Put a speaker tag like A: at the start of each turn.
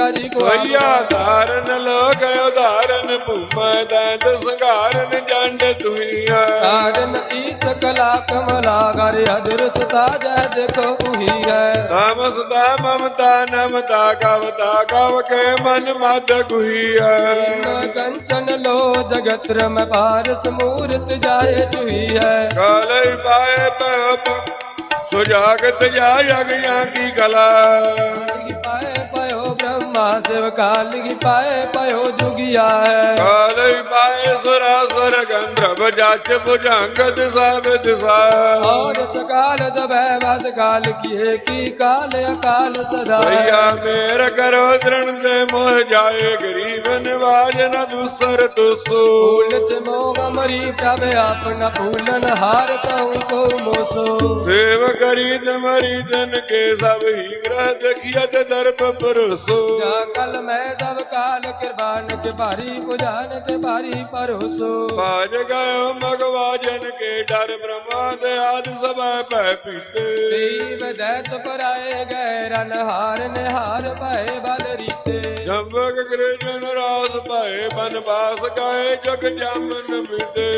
A: ਗਾਜੀ ਕੋ
B: ਸਈਆ ਧਾਰਨ ਲੋਕ ਉਧਾਰਨ ਭੂਮਾ ਦੰਦ ਸੰਘਾਰਨ ਜੰਡ ਤੁਹੀਆ
A: ਕਾਰਨ ਈਸ ਕਲਾ ਕਮਲਾ ਗਰ ਅਦਰ ਸਤਾ ਜੈ ਦੇਖੋ ਉਹੀ ਹੈ।
B: ਤਾਮਸ ਦਾ ਮਮਤਾ ਨਮਤਾ ਕਵਤਾ ਕਵ ਕੇ ਮਨ ਮਦ ਗੁਹੀਆ।
A: ਕੰਚਨ ਲੋ ਜਗਤ ਰਮ ਪਾਰਸ ਮੂਰਤ ਜਾਏ ਚੁਹੀ ਹੈ।
B: ਕਾਲੇ ਪਾਏ ਪਪ ਸੁਜਾਗਤ ਜਾ ਯਗਿਆ ਕੀ ਕਲਾ।
A: ਸਿਵ ਕਾਲ ਲਿਖੀ ਪਾਏ ਪਇਓ ਜੁਗਿਆ ਹੈ।
B: ਕਾਲੇ ਪਾਏ ਸੁਰਾਸੁਰ ਗੰਧਰਵ ਜੱਚ
A: ਭੁਜੰਗਦ ਸਭ ਦਿਸਾ। ਔਰ ਸਕਾਲ ਸਭੈ ਵਸ ਕਾਲ ਕੀਏ ਕੀ ਕਾਲ ਅਕਾਲ ਸਦਾ।
B: ਭਈਆ ਮੇਰ ਕਰੋ ਤ੍ਰਣ ਤੇ ਮੋਹ ਜਾਏ ਗਰੀਬ ਨਿਵਾਜ ਨ ਦੂਸਰ ਤੁਸੂ।
A: ਫੂਲ ਚ ਮੋਹ ਮਰੀ ਪ੍ਰਭ ਆਪਨ ਫੂਲਨ ਹਾਰ ਕਉ ਕੋ ਮੋਸੋ।
B: ਸੇਵ ਕਰੀ ਤਮਰੀ ਤਨ ਕੇ ਸਭ ਹੀ ਗ੍ਰਹ ਦੇਖਿਆ ਤੇ ਦਰਪ ਪਰਸੋ।
A: ਜਾ ਕਲ ਮੈਂ ਸਭ ਕਾਲ ਕਿਰਬਾਨ ਕੇ ਭਾਰੀ ਪੁਜਾਨ ਤੇ ਭਾਰੀ ਪਰੋਸੋ
B: ਭਜ ਗਇਓ ਮਗਵਾ ਜਨ ਕੇ ਡਰ ਬ੍ਰਹਮਾ ਦੇ ਆਦ ਸਭੈ ਭੈ ਪੀਤੇ।
A: ਤੇਈ ਵਦੈ ਤੁਕਰਾਏ ਗਏ ਰਨ ਹਾਰ ਨਿਹਾਰ ਭੈ ਬਲ ਰੀਤੇ।
B: ਜੰਬਕ ਕ੍ਰਿਸ਼ਨ ਰਾਸ ਭੈ ਬਨ ਬਾਸ ਗਏ ਜਗ ਜਮਨ ਮਿਤੇ